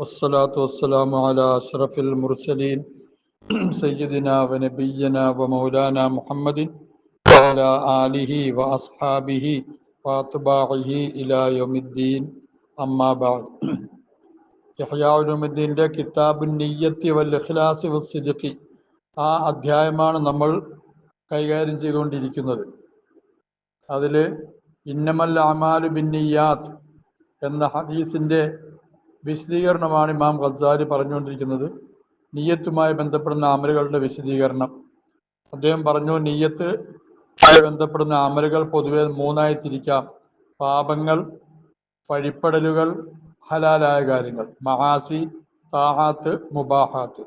والصلاة والسلام على أشرف المرسلين سيدنا ونبينا ومولانا محمد وعلى آله وأصحابه وأتباعه إلى يوم الدين أما بعد ഇഹ്യാഉലുദ്ദീൻ്റെ കിതാബുൻ നിയ്യത്തി വൽ ഇഖ്ലാസി വസ്സിദ്ഖി ആ അധ്യായമാണ് നമ്മൾ കൈകാര്യം ചെയ്തുകൊണ്ടിരിക്കുന്നത് അതിൽ ഇന്നമൽ അമാലു ബിന്നിയാത്ത് എന്ന ഹദീസിൻ്റെ വിശദീകരണമാണ് ഇമാം ഖസാലി പറഞ്ഞുകൊണ്ടിരിക്കുന്നത്. നീയത്തുമായി ബന്ധപ്പെടുന്ന അമലുകളുടെ വിശദീകരണം. അദ്ദേഹം പറഞ്ഞു നീയത്ത് ബന്ധപ്പെടുന്ന അമലുകൾ പൊതുവെ മൂന്നായി തിരിക്കാം പാപങ്ങൾ വഴിപ്പെടലുകൾ ഹലാലായ കാര്യങ്ങൾ. മഹാസി താഹാത്ത് മുബാഹാത്ത്.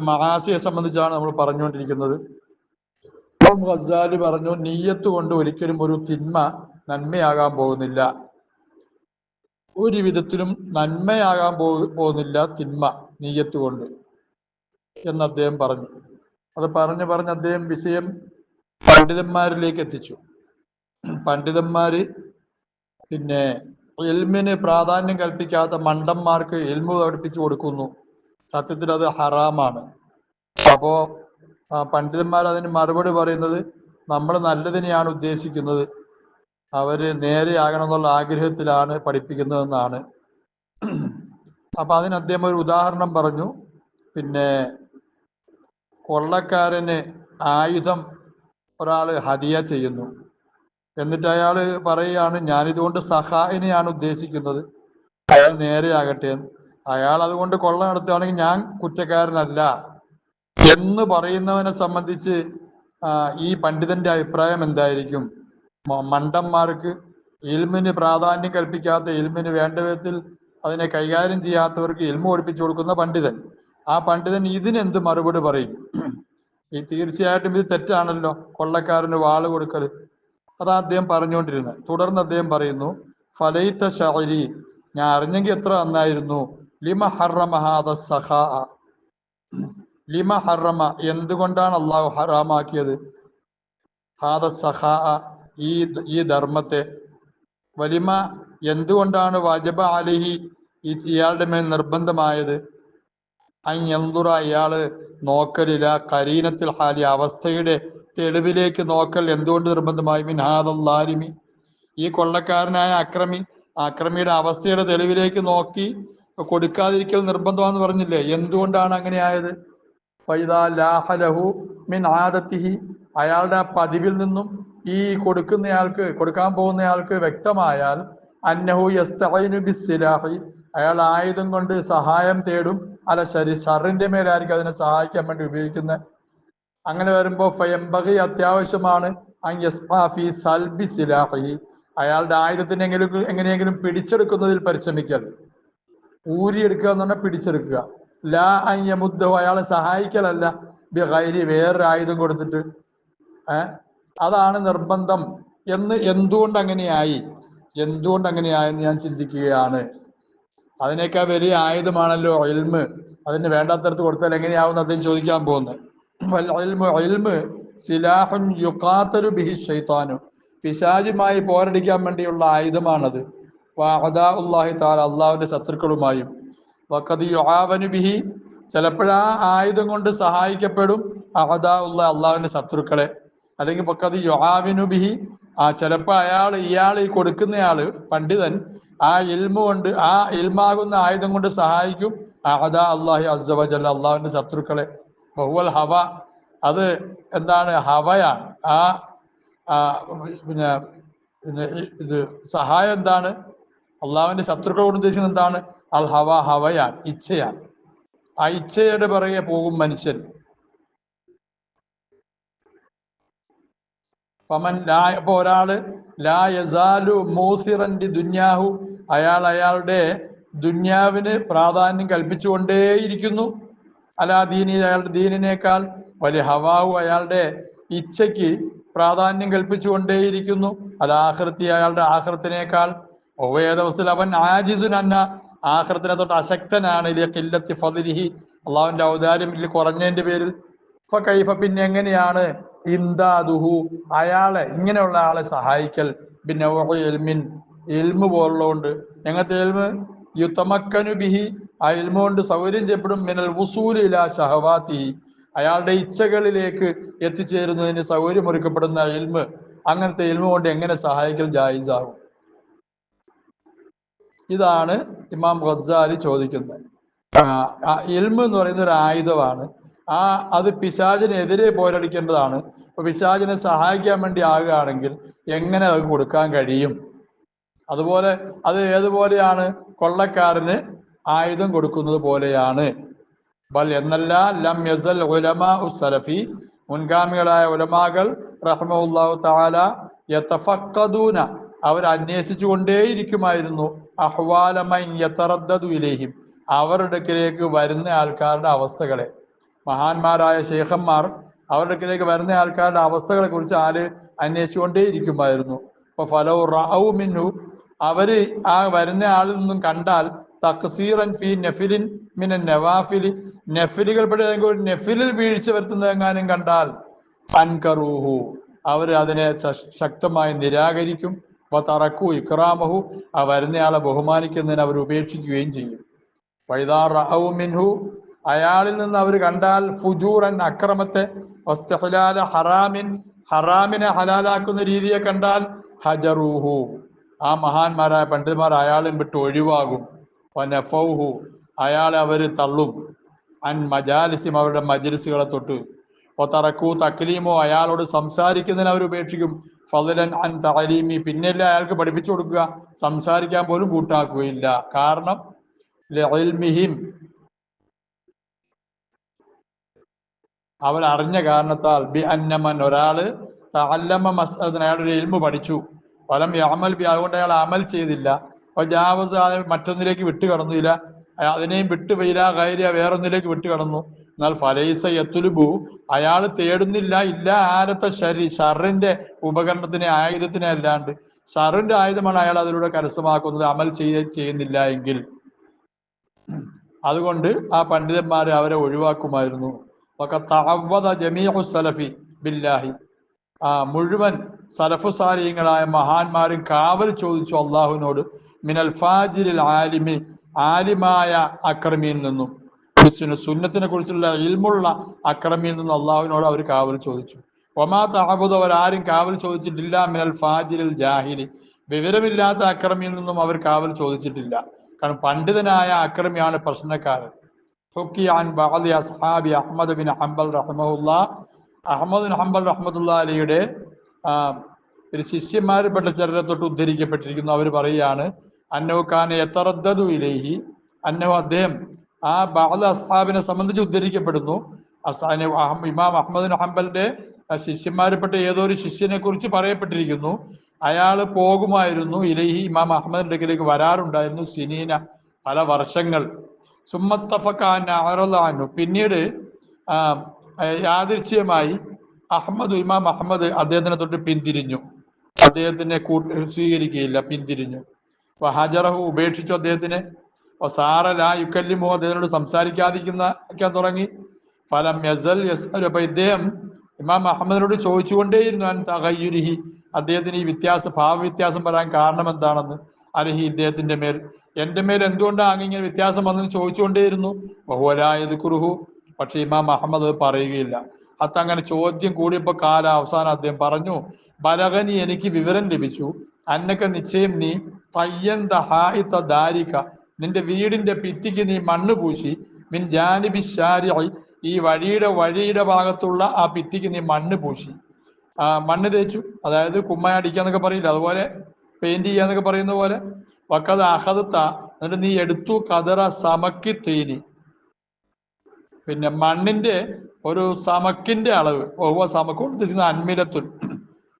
മഹാസിയെ സംബന്ധിച്ചാണ് നമ്മൾ പറഞ്ഞുകൊണ്ടിരിക്കുന്നത്. ഖസാലി പറഞ്ഞു നീയത്ത് കൊണ്ട് ഒരിക്കലും ഒരു തിന്മ നന്മയാകാൻ പോകുന്നില്ല. ഒരു വിധത്തിലും നന്മയാകാൻ പോകുന്നില്ല തിന്മ നീയത്ത് കൊണ്ട് എന്ന് അദ്ദേഹം പറഞ്ഞു. അത് പറഞ്ഞു പറഞ്ഞ് അദ്ദേഹം വിഷയം പണ്ഡിതന്മാരിലേക്ക് എത്തിച്ചു. പണ്ഡിതന്മാര് പിന്നെ എൽമിന് പ്രാധാന്യം കൽപ്പിക്കാത്ത മണ്ടന്മാർക്ക് എൽമ് പഠിപ്പിച്ചു കൊടുക്കുന്നു. സത്യത്തിൽ അത് ഹറാമാണ്. അപ്പോ പണ്ഡിതന്മാർ അതിന് മറുപടി പറയുന്നത് നമ്മൾ നല്ലതിനെയാണ് ഉദ്ദേശിക്കുന്നത്. അവർ നേരെയാകണം എന്നുള്ള ആഗ്രഹത്തിലാണ് പഠിപ്പിക്കുന്നതെന്നാണ്. അപ്പൊ അതിന് അദ്ദേഹം ഒരു ഉദാഹരണം പറഞ്ഞു. പിന്നെ കൊള്ളക്കാരന് ആയുധം ഒരാൾ ഹതിയ ചെയ്യുന്നു. എന്നിട്ട് അയാൾ പറയുകയാണ് ഞാനിതുകൊണ്ട് സഹായിനെയാണ് ഉദ്ദേശിക്കുന്നത്. അയാൾ നേരെയാകട്ടെ എന്ന്. അയാൾ അതുകൊണ്ട് കൊള്ള നടത്തുകയാണെങ്കിൽ ഞാൻ കുറ്റക്കാരനല്ല. എന്ന് പറയുന്നവനെ സംബന്ധിച്ച് ഈ പണ്ഡിതന്റെ അഭിപ്രായം എന്തായിരിക്കും? മണ്ടന്മാർക്ക് ഇൽമിന് പ്രാധാന്യം കൽപ്പിക്കാത്ത ഇൽമിന് വേണ്ട വിധത്തിൽ അതിനെ കൈകാര്യം ചെയ്യാത്തവർക്ക് ഇൽമ പഠിപ്പിച്ചു കൊടുക്കുന്ന പണ്ഡിതൻ. ആ പണ്ഡിതൻ ഇതിനെന്ത് മറുപടി പറയും? ഈ തീർച്ചയായിട്ടും ഇത് തെറ്റാണല്ലോ കൊള്ളക്കാരന് വാൾ കൊടുക്കൽ അതാ അദ്ദേഹം പറഞ്ഞുകൊണ്ടിരുന്നത്. തുടർന്ന് അദ്ദേഹം പറയുന്നു ഫലൈത്ത ഷാരി ഞാൻ അറിഞ്ഞെങ്കിൽ എത്ര നന്നായിരുന്നു. ലിമ ഹറമഹാദ സഹാ. ലിമ ഹറമ എന്തുകൊണ്ടാണ് അള്ളാഹു ഹറാമാക്കിയത്? ഹാദ സഹാ. ഈ ഈ ധർമ്മത്തെ. വലിമ എന്തുകൊണ്ടാണ് വാജബ അലിഹി ഈ ഇയാളുടെ മേൽ നിർബന്ധമായത്? അയ്യന്തുറ ഇയാൾ നോക്കലില്ല. കരീനത്തിൽ ഹാലി അവസ്ഥയുടെ തെളിവിലേക്ക് നോക്കൽ എന്തുകൊണ്ട് നിർബന്ധമായി? മിൻ ഹാദല്ലാലിമി ഈ കൊള്ളക്കാരനായ അക്രമി അക്രമിയുടെ അവസ്ഥയുടെ തെളിവിലേക്ക് നോക്കി കൊടുക്കാതിരിക്കൽ നിർബന്ധമാണെന്ന് പറഞ്ഞില്ലേ? എന്തുകൊണ്ടാണ് അങ്ങനെ ആയത് ഫൈദാ ലാഹലഹു മിൻ ആദത്തിഹി. അയാളുടെ പതിവിൽ നിന്നും ഈ കൊടുക്കുന്നയാൾക്ക് കൊടുക്കാൻ പോകുന്നയാൾക്ക് വ്യക്തമായാൽ അന്നഹു യസ്തഈനു ബിസ്സിലാഹി അയാൾ ആയുധം കൊണ്ട് സഹായം തേടും. അല്ല ശരി ഷറിന്റെ മേലായിരിക്കും അതിനെ സഹായിക്കാൻ വേണ്ടി ഉപയോഗിക്കുന്നത്. അങ്ങനെ വരുമ്പോൾ ഫയംബകി അത്യാവശ്യമാണ്. സൽബി സിലാഹി. അയാളുടെ ആയുധത്തിന് എങ്ങനെയെങ്കിലും എങ്ങനെയെങ്കിലും പിടിച്ചെടുക്കുന്നതിൽ പരിശ്രമിക്കൽ. ഊരിയെടുക്കുക എന്ന് പറഞ്ഞാൽ പിടിച്ചെടുക്കുക. ലാ അയ്യമുദ്ധവും അയാളെ സഹായിക്കലല്ല. ബിഹൈരി വേറൊരു ആയുധം കൊടുത്തിട്ട് ഏ? അതാണ് നിർബന്ധം എന്ന് എന്തുകൊണ്ട് അങ്ങനെയായി? എന്തുകൊണ്ട് അങ്ങനെയായെന്ന് ഞാൻ ചിന്തിക്കുകയാണ്. അതിനേക്കാൾ വലിയ ആയുധമാണല്ലോ അയൽമ് അതിന് വേണ്ടാത്തടത്ത് കൊടുത്താൽ എങ്ങനെയാവും അദ്ദേഹം ചോദിക്കാൻ പോകുന്നത്. യുഖാത്തലു ബിഹി പോരടിക്കാൻ വേണ്ടിയുള്ള ആയുധമാണത്. വാഹദാ ശത്രുക്കളുമായും. ബിഹി. ചിലപ്പോഴാ ആയുധം കൊണ്ട് സഹായിക്കപ്പെടും അഹദാ ഉള്ള അള്ളാഹുവിന്റെ ശത്രുക്കളെ. അല്ലെങ്കിൽ പൊക്കത് യുഹാവിനുബിഹി ആ ചിലപ്പോൾ അയാൾ ഇയാൾ ഈ കൊടുക്കുന്നയാൾ പണ്ഡിതൻ ആ ഇൽമ കൊണ്ട് ആ ഇൽമാകുന്ന ആയുധം കൊണ്ട് സഹായിക്കും. അഹദാ അള്ളാഹി അസ്സവജല്ല അള്ളാഹുവിന്റെ ശത്രുക്കളെ. ബഹുവൽ ഹവ. അത് എന്താണ്? ഹവയാണ്. ആ പിന്നെ പിന്നെ ഇത് സഹായം എന്താണ്? അള്ളാഹുവിന്റെ ശത്രുക്കളോട് ഉദ്ദേശിക്കുന്നത് എന്താണ്? അൽ ഹവ ഹവയാണ് ഇച്ഛയാണ്. ആ ഇച്ഛയുടെ പിറകെ പോകും മനുഷ്യൻ. ഫമൻ ലാ അപ്പൊ ഒരാൾ ലാ യസാലു മൂസിറന്റെ ദുന്യാഹു. അയാൾ അയാളുടെ ദുന്യാവിന് പ്രാധാന്യം കൽപ്പിച്ചുകൊണ്ടേയിരിക്കുന്നു. അലാ ദീനി അയാളുടെ ദീനിനേക്കാൾ വലിയ ഹവാവു അയാളുടെ ഇച്ഛയ്ക്ക് പ്രാധാന്യം കൽപ്പിച്ചുകൊണ്ടേയിരിക്കുന്നു. അല്ല ആഹൃത്തി അയാളുടെ ആഹൃത്തിനേക്കാൾ ഒവേദവസിൽ അവൻ ആജിസു അന്ന ആഹൃത്തിനെ തൊട്ട് അശക്തനാണ്. ഇതിലെ കില്ലത്തി ഫതിരിഹി. അള്ളാഹുവിന്റെ ഔദാര്യം ഇതിൽ കുറഞ്ഞതിന്റെ പേരിൽ. ഇപ്പൊ കൈഫ പിന്നെ എങ്ങനെയാണ് ഇന്ദാദുഹു. അയാളെ ഇങ്ങനെയുള്ള ആളെ സഹായിക്കൽ. പിന്നെ എൽമിൻ. എൽമ് പോലുള്ളതുകൊണ്ട് ഞങ്ങൾക്ക് എൽമ് യുത്തമക്കനു ബിഹി. ആ എൽമ കൊണ്ട് സൗകര്യം ചെയ്യപ്പെടും. മിനൽ വുസൂലില ഷഹവാത്തി അയാളുടെ ഇച്ഛകളിലേക്ക് എത്തിച്ചേരുന്നതിന് സൗകര്യമൊരുക്കപ്പെടുന്ന എൽമ് അങ്ങനത്തെ എൽമ കൊണ്ട് എങ്ങനെ സഹായിക്കൽ ജായിസാകും? ഇതാണ് ഇമാം ഗസാലി ചോദിക്കുന്നത്. എൽമ് എന്ന് പറയുന്ന ഒരു ആയുധമാണ്. ആ അത് പിശാചിനെതിരെ പോരടിക്കേണ്ടതാണ്. അപ്പൊ പിശാചിനെ സഹായിക്കാൻ വേണ്ടി ആകുകയാണെങ്കിൽ എങ്ങനെ അത് കൊടുക്കാൻ കഴിയും? അതുപോലെ അത് ഏതുപോലെയാണ്? കൊള്ളക്കാരന് ആയുധം കൊടുക്കുന്നത് പോലെയാണ്. ബൽ എന്നല്ല ലം യസൽ ഉലമാ ഉസ്സലഫി മുൻഗാമികളായ ഉലമാകൾ റഹ്മുല്ലാഹു താല യതഫഖദൂന. അവർ അന്വേഷിച്ചു കൊണ്ടേയിരിക്കുമായിരുന്നു അഹ്വാലമൈ യതറദ്ദദു ഇലൈഹിം. അവരുടെ അടുക്കിലേക്ക് വരുന്ന ആൾക്കാരുടെ അവസ്ഥകളെ. മഹാന്മാരായ ശേഖന്മാർ അവരുടെ അടുക്കിലേക്ക് വരുന്ന ആൾക്കാരുടെ അവസ്ഥകളെ കുറിച്ച് ആര് അന്വേഷിച്ചുകൊണ്ടേയിരിക്കുമായിരുന്നു. അപ്പൊ ഫലോ റാവു മിന്നു അവർ ആ വരുന്ന ആളിൽ നിന്നും കണ്ടാൽ തക്സീറൻ ഫി നഫിലിൻ മിന നവാഫിലി നെഫിലുകൾ പെടുന്ന നെഫിലിൽ വീഴ്ച വരുത്തുന്നതെങ്ങാനും കണ്ടാൽ അൻകറൂഹു അവർ അതിനെ ശക്തമായി നിരാകരിക്കും. തറക്കു ഇക്രാമഹു ആ വരുന്നയാളെ ബഹുമാനിക്കുന്നതിന് അവർ ഉപേക്ഷിക്കുകയും ചെയ്യും. വൈദാ റഅൗ മിൻഹു അയാളിൽ നിന്ന് അവർ കണ്ടാൽ ഫുജൂറൻ അക്രമത്തെ ഹറാമിൻ ഹറാമിനെ ഹലാലാക്കുന്ന രീതിയെ കണ്ടാൽ ഹജറൂഹു. ആ മഹാന്മാരായ പണ്ഡിതന്മാർ അയാളും വിട്ട് ഒഴിവാകും. വനഫൗഹു. അയാളെ അവർ തള്ളും. അൻ മജാലിസിം അവരുടെ മജലിസുകളെ തൊട്ട്. ഒത്തറക്കൂ തക്ലീമോ അയാളോട് സംസാരിക്കുന്നതിന് അവർ ഉപേക്ഷിക്കും. ഫലൻ അൻ തലീമി പിന്നെയല്ലേ അയാൾക്ക് പഠിപ്പിച്ചു കൊടുക്കുക. സംസാരിക്കാൻ പോലും കൂട്ടാക്കുകയില്ല. കാരണം അവർ അറിഞ്ഞ കാരണത്താൽ ബി അന്നമൻ ഒരാൾ തഅല്ലമ മസ്അലത്തിന് അയാളൊരു ഇൽമു പഠിച്ചു. ഫലം യാമൽ ബി അതുകൊണ്ട് അയാൾ അമൽ ചെയ്തില്ല. അപ്പൊ ജാവസ് അത് മറ്റൊന്നിലേക്ക് വിട്ടു അയാ- അതിനെയും വിട്ടുപോയില്ല കയറിയ വേറൊന്നിലേക്ക് വിട്ടു കടന്നു. എന്നാൽ ഫലൈസ യത്തുലുബു അയാൾ തേടുന്നില്ല ഇല്ല ആരത്തെ ശരി ഷറിന്റെ ഉപകരണത്തിനെ ആയുധത്തിനെ അല്ലാണ്ട്. ഷറിന്റെ ആയുധമാണ് അയാൾ അതിലൂടെ കരസ്ഥമാക്കുന്നത് അമൽ ചെയ്യ ചെയ്യുന്നില്ല എങ്കിൽ. അതുകൊണ്ട് ആ പണ്ഡിതന്മാരെ അവരെ ഒഴിവാക്കുമായിരുന്നു. സലഫി ബില്ലാഹി ആ മുഴുവൻ സലഫു സാലിഹ്യങ്ങളായ മഹാന്മാരും കാവൽ ചോദിച്ചു അള്ളാഹുവിനോട് മിനൽ ഫാജിരിൽ ആലിമി ആലിമായ അക്രമിയിൽ നിന്നും. ക്രിസ്തുവിന് സുന്നത്തിനെ കുറിച്ചുള്ള ഇൽമുള്ള അക്രമിയിൽ നിന്നും അള്ളാഹുവിനോട് അവർ കാവൽ ചോദിച്ചു. ഒമാ അവർ അവരാരും കാവൽ ചോദിച്ചിട്ടില്ല മിനൽ ഫാജിരിൽ ജാഹിലി. വിവരമില്ലാത്ത അക്രമിയിൽ നിന്നും അവർ കാവൽ ചോദിച്ചിട്ടില്ല. കാരണം പണ്ഡിതനായ അക്രമിയാണ് പ്രശ്നക്കാരൻ. حكي عن بعض أصحاب أحمد بن حنبل رحمه الله അഹമ്മദ് ബിൻ ഹംബൽ റഹ്മത്തുള്ള അലിയുടെ ആ, ഒരു ശിഷ്യന്മാരിൽപ്പെട്ട ചിലരെ തൊട്ട് ഉദ്ധരിക്കപ്പെട്ടിരിക്കുന്നു അവർ പറയുകയാണ് അന്നവ് ഖാൻ എത്തറദ്ദു ഇലേഹി അന്നവ് അദ്ദേഹം ആ ബാദ അസ്ഹാബിനെ സംബന്ധിച്ച് ഉദ്ധരിക്കപ്പെടുന്നു അസാന അഹം- ഇമാം അഹമ്മദ് ബിൻ ഹംബലിന്റെ ആ ശിഷ്യന്മാരിൽപ്പെട്ട ഏതോ ഒരു ശിഷ്യനെ കുറിച്ച് പറയപ്പെട്ടിരിക്കുന്നു അയാൾ പോകുമായിരുന്നു ഇലഹി ഇമാം അഹമ്മദിന്റെ അടുക്കിലേക്ക് വരാറുണ്ടായിരുന്നു സിനീന പല വർഷങ്ങൾ സുമ്മത്തഫക്കാൻ പിന്നീട് യാദൃശ്യമായി അഹമ്മദ് ഇമാം അഹമ്മദ് അദ്ദേഹത്തിനെ തൊട്ട് പിന്തിരിഞ്ഞു. അദ്ദേഹത്തിനെ കൂട്ട് സ്വീകരിക്കുകയില്ല പിന്തിരിഞ്ഞു. ഹജറഹു ഉപേക്ഷിച്ചു അദ്ദേഹത്തിനെ. സാറ ലാ യുക്കല്ലിമോ അദ്ദേഹത്തിനോട് സംസാരിക്കാതിരിക്കുന്ന തുടങ്ങി. ഫലം യസൽ യസ് അപ്പൊ ഇദ്ദേഹം ഇമാം അഹമ്മദിനോട് ചോദിച്ചുകൊണ്ടേയിരുന്നു അൻ തകയ്യുരിഹി അദ്ദേഹത്തിന് ഈ വ്യത്യാസ ഭാവ വ്യത്യാസം വരാൻ കാരണം എന്താണെന്ന് അലഹി ഇദ്ദേഹത്തിന്റെ മേൽ എന്റെ മേൽ എന്തുകൊണ്ടാണ് ഇങ്ങനെ വ്യത്യാസം വന്നെന്ന് ചോദിച്ചുകൊണ്ടേയിരുന്നു. ബഹുവലായത് കുറുഹു പക്ഷെ ഇമാം അഹമ്മദ് പറയുകയില്ല. അത് അങ്ങനെ ചോദ്യം കൂടിയപ്പോ കാല അവസാനം അദ്ദേഹം പറഞ്ഞു ബലകനി എനിക്ക് വിവരം ലഭിച്ചു. അന്നൊക്കെ നിശ്ചയം നീ തയ്യന്ത ദാരിക. നിന്റെ വീടിന്റെ ഭിത്തിക്ക് നീ മണ്ണ് പൂശി. മിൻ ജാനിബി ശാരിഇ ഈ വഴിയുടെ വഴിയുടെ ഭാഗത്തുള്ള ആ ഭിത്തിക്ക് നീ മണ്ണ് പൂശി. മണ്ണ് തേച്ചു. അതായത് കുമ്മ അടിക്കാന്നൊക്കെ പറയില്ല? അതുപോലെ പെയിന്റ് ചെയ്യാന്നൊക്കെ പറയുന്ന പോലെ. വക്കത് അഹദത്ത എന്നിട്ട് നീ എടുത്തു കതറ സമക്കി തേനി. പിന്നെ മണ്ണിന്റെ ഒരു സമക്കിന്റെ അളവ് സമക്ക് ഉദ്ദേശിക്കുന്ന അന്മിലത്തുൽ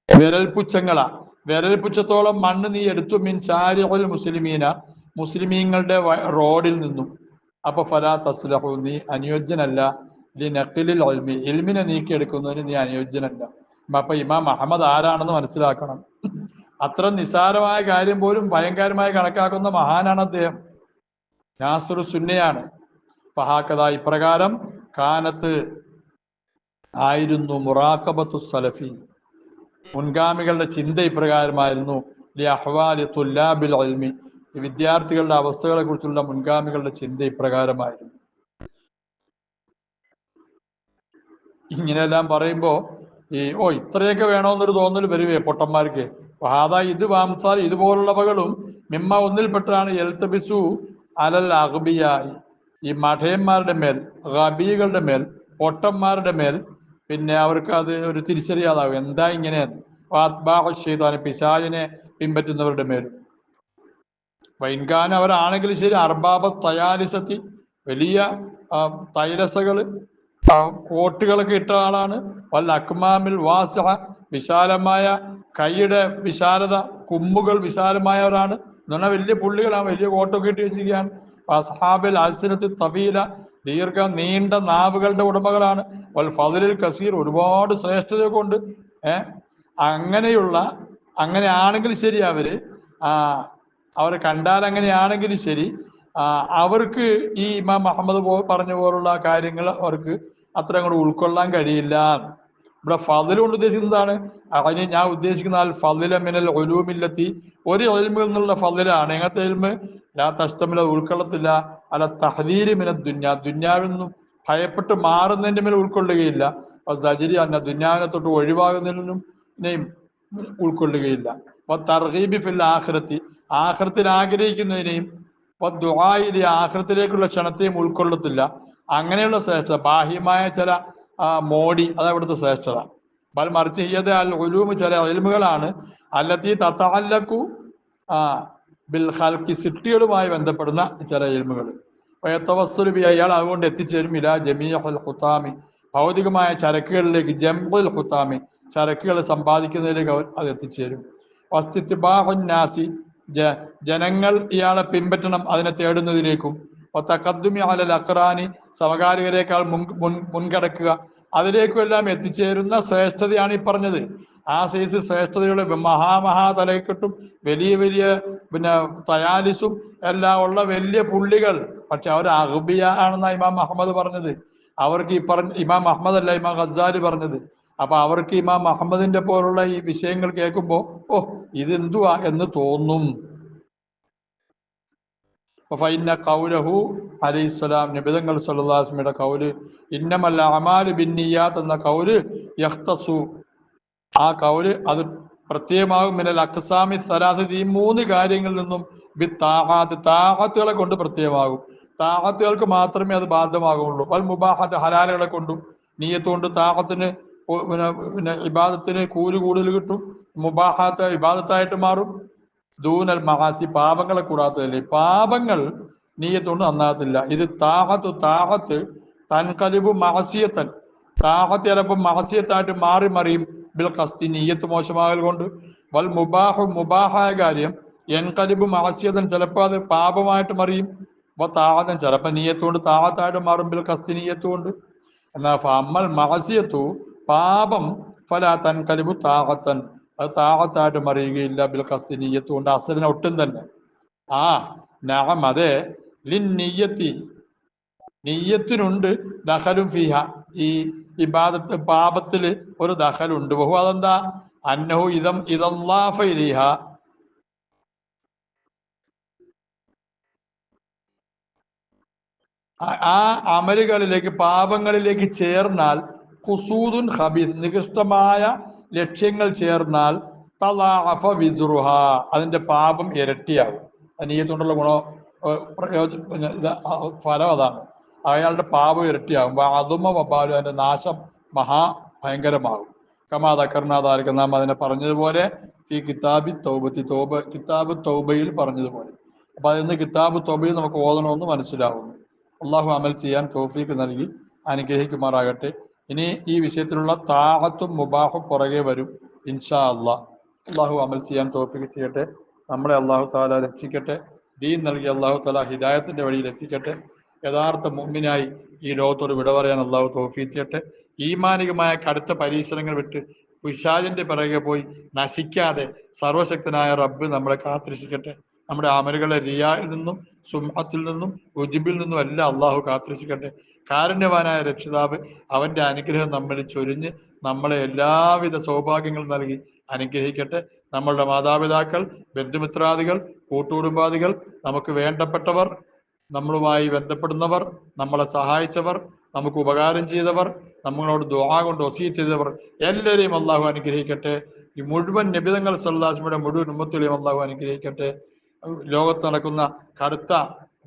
വിരൽപുച്ഛങ്ങളാ വിരൽപുച്ഛത്തോളം മണ്ണ് നീ എടുത്തു മീൻ ചാരിഹുൽ മുസ്ലിമീന മുസ്ലിമീങ്ങളുടെ റോഡിൽ നിന്നും. അപ്പൊ ഫലാ തസ്ലഹു നീ അനുയോജ്യനല്ല. ലി നക്കിലിൽ ഇൽമി ഇൽമിനെ നീക്കിയെടുക്കുന്നതിന് നീ അനുയോജ്യനല്ല. അപ്പൊ ഇമാം അഹമ്മദ് ആരാണെന്ന് മനസ്സിലാക്കണം. അത്ര നിസാരമായ കാര്യം പോലും ഭയങ്കരമായി കണക്കാക്കുന്ന മഹാനാണ് അദ്ദേഹം. നാസുർ സുന്നയാണ്. ഫഹാക്കഥ ഇപ്രകാരം കാനത്ത് ആയിരുന്നു മുറാക്കബത്തു സലഫി. മുൻഗാമികളുടെ ചിന്ത ഇപ്രകാരമായിരുന്നു. വിദ്യാർത്ഥികളുടെ അവസ്ഥകളെ കുറിച്ചുള്ള മുൻഗാമികളുടെ ചിന്ത ഇപ്രകാരമായിരുന്നു. ഇങ്ങനെയെല്ലാം പറയുമ്പോൾ ഈ ഓ ഇത്രയൊക്കെ വേണമെന്നൊരു തോന്നൽ വരുവേ പൊട്ടന്മാർക്ക്. ഹാദാ ഇത് വാംസാൽ ഇതുപോലുള്ളവകളും മിമ്മ ഒന്നിൽപ്പെട്ടാണ് എൽത്തബിസു അലൽ അഹബിയായി ഈ മഠയന്മാരുടെ മേൽ റബികളുടെ മേൽ പൊട്ടന്മാരുടെ മേൽ പിന്നെ അവർക്ക് അത് ഒരു തിരിച്ചറിയാതാവും എന്താ ഇങ്ങനെ? ചെയ്താന് പിശാജിനെ പിൻപറ്റുന്നവരുടെ മേൽ. വൈൻകാൻ അവരാണെങ്കിൽ ശരി അർബാബ തയാലിസത്തി വലിയ തൈലസകൾ കോട്ടുകളൊക്കെ ഇട്ട ആളാണ്. വല്ല അക്മാമിൽ വാസ വിശാലമായ കൈയുടെ വിശാലത കുമ്പുകൾ വിശാലമായവരാണ്. എന്ന് പറഞ്ഞാൽ വലിയ പുള്ളികളാണ് വലിയ കോട്ടൊക്കെ ഇട്ട് വെച്ചിരിക്കുകയാണ്. അസ്ഹാബിൽ അൽസിനത്തിൽ തവീല ദീർഘ നീണ്ട നാവുകളുടെ ഉടമകളാണ്. വൽ ഫതിലിൽ കസീർ ഒരുപാട് ശ്രേഷ്ഠതയൊക്കെ ഉണ്ട്. ഏ? അങ്ങനെയുള്ള അങ്ങനെയാണെങ്കിൽ ശരി അവർ ആ അവരെ കണ്ടാൽ അങ്ങനെയാണെങ്കിൽ ശരി അവർക്ക് ഈ ഇമാം മുഹമ്മദ് പറഞ്ഞ പോലുള്ള കാര്യങ്ങൾ അവർക്ക് അത്ര അങ്ങോട്ട് ഉൾക്കൊള്ളാൻ കഴിയില്ല. ഇവിടെ ഫതിൽ കൊണ്ട് എന്താണ് അതിന് ഞാൻ ഉദ്ദേശിക്കുന്ന അൽ ഫതില മിനൽ ഒലൂമില്ലത്തി ഒരു എൽമിൽ നിന്നുള്ള ഫതിലാണ് എങ്ങനത്തെ എൽമ്? ലാ തഷ്ടമിൽ ഉൾക്കൊള്ളത്തില്ല. അല്ല തഹദീര് മിന ദുന്യ. ദുന്യാവിൽ നിന്നും ഭയപ്പെട്ട് മാറുന്നതിന്റെ മേൽ ഉൾക്കൊള്ളുകയില്ല. സജരി അന്ന ദുന്യാവിനെ തൊട്ട് ഒഴിവാകുന്നതിനും ഉൾക്കൊള്ളുകയില്ല. തർഹീബി ഫിൽ ആഹ്രത്തി ആഹ്രത്തിൽ ആഗ്രഹിക്കുന്നതിനെയും അപ്പൊ ദുആയിലെ ആഖിറത്തിലേക്കുള്ള ക്ഷണത്തെയും ഉൾക്കൊള്ളത്തില്ല. അങ്ങനെയുള്ള ശ്രേഷ്ഠ ബാഹ്യമായ ചില ആ, മോടി അതാ ഇവിടുത്തെ ശ്രേഷ്ഠത. ബൽ മറിച്ച് ഹിയത് അൽ ഉലൂമ് ചില എൽമുകളാണ് അല്ലത്തി തത്താലക്കു ആ ബിൽ ഹൽക്കി സിട്ടികളുമായി ബന്ധപ്പെടുന്ന ചില എൽമുകൾ. വയത്തവസ്സുലുബി അയാൾ അതുകൊണ്ട് എത്തിച്ചേരും ഇല ജമീഹുൽ ഹുത്താമി ഭൗതികമായ ചരക്കുകളിലേക്ക് ജംബുൽ ഹുത്താമി ചരക്കുകൾ സമ്പാദിക്കുന്നതിലേക്ക് അവർ അത് എത്തിച്ചേരും. വസ്തിത്ബാഹുന്നാസി ജനങ്ങൾ ഇയാളെ പിൻപറ്റണം അതിനെ തേടുന്നതിലേക്കും തക്കദ്ദുമി അലൽ അക്രാനി സമകാലികരെക്കാൾ മുൻ മുൻ മുൻകടക്കുക. അതിലേക്കുമെല്ലാം എത്തിച്ചേരുന്ന ശ്രേഷ്ഠതയാണ് ഈ പറഞ്ഞത്. ആ സൈസ് ശ്രേഷ്ഠതയുടെ മഹാമഹാ തലക്കെട്ടും വലിയ വലിയ പിന്നെ തയാലിസും എല്ലാം ഉള്ള വലിയ പുള്ളികൾ. പക്ഷെ അവർ അഹബിയ ആണെന്നാണ് ഇമാം അഹമ്മദ് പറഞ്ഞത്. അവർക്ക് ഈ പറഞ്ഞ ഇമാം അഹമ്മദ് അല്ല ഇമാം ഖസാലി പറഞ്ഞത്. അപ്പൊ അവർക്ക് ഇമാം അഹമ്മദിന്റെ പോലുള്ള ഈ വിഷയങ്ങൾ കേൾക്കുമ്പോൾ ഓ ഇതെന്തുവാ എന്ന് തോന്നും. ഫൈന കൗലഹു അലൈഹിസ്സലാം നിബിതങ്ങൾ സല്ലാസ്മിയുടെ കൗൽ ഇന്നമല്ല അമാൽ ബിന്നിയാത്ത് എന്ന കൗൽ യഹ്തസു ആ കൗൽ അത് പ്രത്യേകമാകും മിനൽ അക്സാമി സലാസി ഈ മൂന്ന് കാര്യങ്ങളിൽ നിന്നും ബി താഹാത്ത് താഹത്തുകളെ കൊണ്ട് പ്രത്യേകമാകും താഹത്തുകൾക്ക് മാത്രമേ അത് ബാധ്യമാകുള്ളൂ വൽ മുബാഹത്ത് ഹലാലുകളെ കൊണ്ടും നീയത്തുകൊണ്ട് താഹത്തിന് പിന്നെ പിന്നെ ഇബാദത്തിന് കൂലി കൂടുതൽ കിട്ടും. മുബാഹാത്ത് ഇബാദത്തായിട്ട് മാറും. ദൂനൽ മഹാസി പാപങ്ങളെ കൂടാത്തതല്ലേ? പാപങ്ങൾ നീയത്തുകൊണ്ട് നന്നാകത്തില്ല. ഇത് താഹത്ത് താഹത്ത് തൻകലിബ് മഹസിയത്തൻ. താഹത്ത് ചിലപ്പോൾ മഹസിയത്തായിട്ട് മാറി മറിയും. ബിൽ കസ്തി നീയത്ത് മോശമാകൽ കൊണ്ട് വൽ മുബാഹു മുബാഹായ കാര്യം എൻകലിബ് മഹസിയതൻ ചിലപ്പോൾ അത് പാപമായിട്ട് മറിയും. അപ്പൊ താഹത്തൻ ചിലപ്പോൾ നീയത്തുകൊണ്ട് താഹത്തായിട്ട് മാറും. ബിൽ കസ്തി നീയത്തുകൊണ്ട്. എന്നാൽ എന്നാ അമ്മൽ മഹസിയത്തു പാപം ഫലാ തൻകലിബു താഹത്തൻ. അത് താഴത്തായിട്ടും മറിയുകയില്ല ബിൽ കസ്തി നീയത്ത് കൊണ്ട് അസലിനെ ഒട്ടും തന്നെ. ആ നഹം അതെ. ലിൻ നീയത്തി. നീയത്തിനുണ്ട് ദഹലും ഫിഹ. ഈ ഇബാദത്ത് പാപത്തിൽ ഒരു ദഹലുണ്ട് ബഹു അതെന്താ? അന്നഹു ഇതം ഇതല്ലാഫ ഇലിഹ. ആ അമലുകളിലേക്ക് പാപങ്ങളിലേക്ക് ചേർന്നാൽ കുസൂദുൻ ഹബീസ് നികൃഷ്ടമായ ലക്ഷ്യങ്ങൾ ചേർന്നാൽ തലാഫ വിസുറുഹ അതിന്റെ പാപം ഇരട്ടിയാകും. ഗുണോ ആ ഫലം അതാണ്. അയാളുടെ പാപം ഇരട്ടിയാകും. അതുമ വബാലു അതിന്റെ നാശം മഹാ ഭയങ്കരമാകും. കമാ ദക്കർനാഥാരിക്ക് നാം അതിനെ പറഞ്ഞതുപോലെ ഈ കിതാബി തൗബത്തി തൗബ കിതാബ് തൗബയിൽ പറഞ്ഞതുപോലെ. അപ്പൊ അതിന്ന് കിതാബ് തൗബയിൽ നമുക്ക് ഓതണമെന്ന് മനസ്സിലാവുന്നു. അള്ളാഹു അമൽ ചെയ്യാൻ തോഫീക്ക് നൽകി അനുഗ്രഹിക്കുമാറാകട്ടെ. ഇനി ഈ വിഷയത്തിലുള്ള താഹത്തും മുബാഹും പുറകെ വരും ഇൻഷാ അള്ളാഹ് അള്ളാഹു അമൽ ചെയ്യാൻ തോഫിക്ക് ചെയ്യട്ടെ. നമ്മളെ അള്ളാഹു താല രക്ഷിക്കട്ടെ. ദീൻ നൽകി അള്ളാഹു താല ഹിദായത്തിന്റെ വഴിയിൽ എത്തിക്കട്ടെ. യഥാർത്ഥ മുമ്മിനായി ഈ ലോകത്തോട് വിട പറയാൻ അള്ളാഹു തോഫീ ചെയ്യട്ടെ. ഈമാനികമായ കടുത്ത പരീക്ഷണങ്ങൾ വിട്ട് പിശാചിന്റെ പിറകെ പോയി നശിക്കാതെ സർവശക്തനായ റബ്ബ് നമ്മളെ കാത്തിരക്ഷിക്കട്ടെ. നമ്മുടെ അമലുകളെ റിയായിൽ നിന്നും സുമത്തിൽ നിന്നും ഉജിബിൽ നിന്നും എല്ലാം അള്ളാഹു കാത്തിരക്ഷിക്കട്ടെ. കാരുണ്യവാനായ രക്ഷിതാവ് അവന്റെ അനുഗ്രഹം നമ്മളിൽ ചൊരിഞ്ഞ് നമ്മളെ എല്ലാവിധ സൗഭാഗ്യങ്ങളും നൽകി അനുഗ്രഹിക്കട്ടെ. നമ്മളുടെ മാതാപിതാക്കൾ ബന്ധുമിത്രാദികൾ കൂട്ടുകുടുംബാദികൾ നമുക്ക് വേണ്ടപ്പെട്ടവർ നമ്മളുമായി ബന്ധപ്പെടുന്നവർ നമ്മളെ സഹായിച്ചവർ നമുക്ക് ഉപകാരം ചെയ്തവർ നമ്മളോട് ദുആ കൊണ്ട് ഒസീ ചെയ്തവർ എല്ലാവരെയും അള്ളാഹു അനുഗ്രഹിക്കട്ടെ. ഈ മുഴുവൻ നിബിതങ്ങൾ സല്ലാസ്മയുടെ മുഴുവൻ ഉമ്മത്തിലെയും അള്ളാഹു അനുഗ്രഹിക്കട്ടെ. ലോകത്ത് നടക്കുന്ന കടുത്ത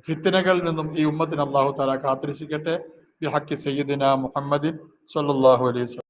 ഫിത്തനകളിൽ നിന്നും ഈ ഉമ്മത്തിന് അള്ളാഹു താല കാത്തിരിക്കട്ടെ ബിഹക്കി സയ്യിദിന മുഹമ്മദിൻ സല്ലാഹു അലൈഹി